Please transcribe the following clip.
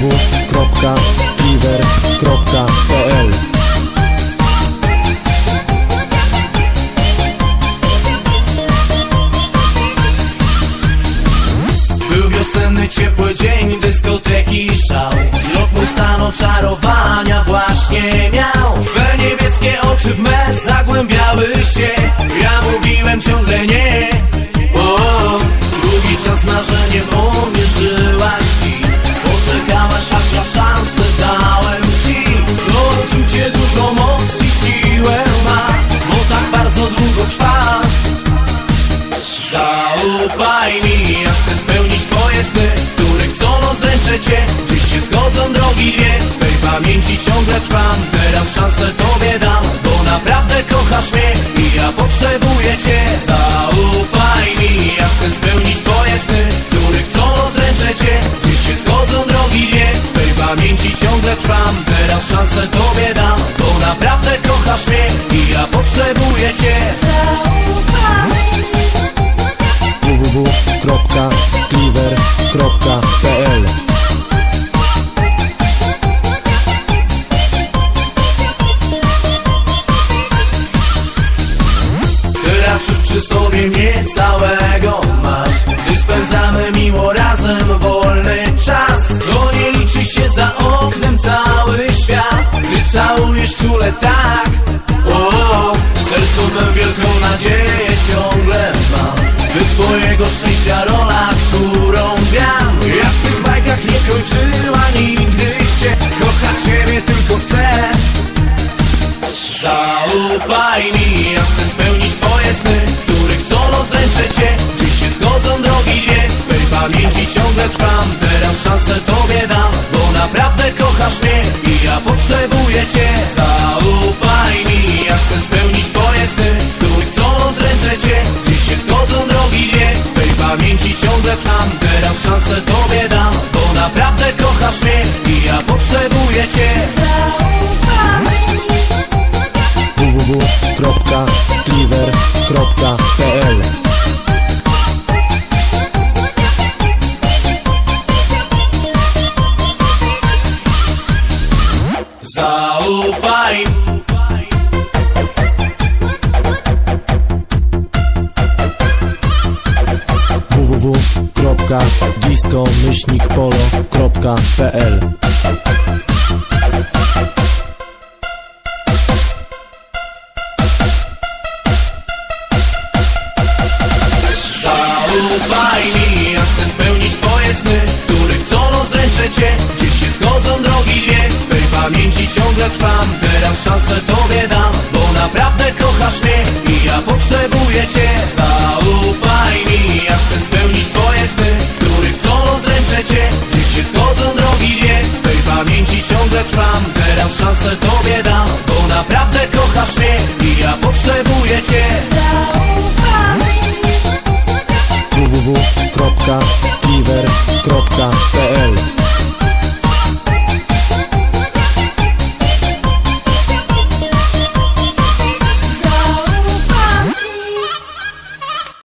www.cleaver.pl Był wiosenny, ciepły dzień, dyskoteki i szał. Mój stan oczarowania właśnie miał. Twe niebieskie oczy w me zagłębiały się. Ja mówiłem ciągle nie ciągle trwam. Teraz szansę tobie dam Bo naprawdę kochasz mnie I ja potrzebuję cię. Zaufaj mi, ja chcę spełnić twoje sny Których co noc dręczę cię. Dziś się zgodzą drogi dwie W tej pamięci ciągle trwam. Teraz szansę tobie dam Bo naprawdę kochasz mnie I ja potrzebuję cię. Www.cleaver.pl Teraz przy sobie mnie całego masz. Gdy spędzamy miło razem wolny czas To nie liczy się za oknem cały świat. Gdy całujesz czule tak o, W sercu mym wielką nadzieję ciągle mam. By twojego szczęścia rola, którą gram Ja w tych bajkach nie kończyła nigdy Teraz szansę tobie dam Bo naprawdę kochasz mnie I ja potrzebuję cię. Zaufaj mi, ja chcę spełnić twoje sny Których co noc dręczę cię. Dziś się zgodzą drogi dwie W tej pamięci ciągle trwam Teraz szansę tobie dam Bo naprawdę kochasz mnie I ja potrzebuję cię. Www.cleaver.pl Zaufaj www.disco-polo.pl tobie dam Bo naprawdę kochasz mnie I ja potrzebuję cię. Zaufaj mi, ja chcę spełnić twoje sny Których co noc dręczę cię. Dziś się zgodzą drogi dwie W tej pamięci ciągle trwam. Teraz szansę tobie dam Bo naprawdę kochasz mnie I ja potrzebuję cię. Www.cleaver.pl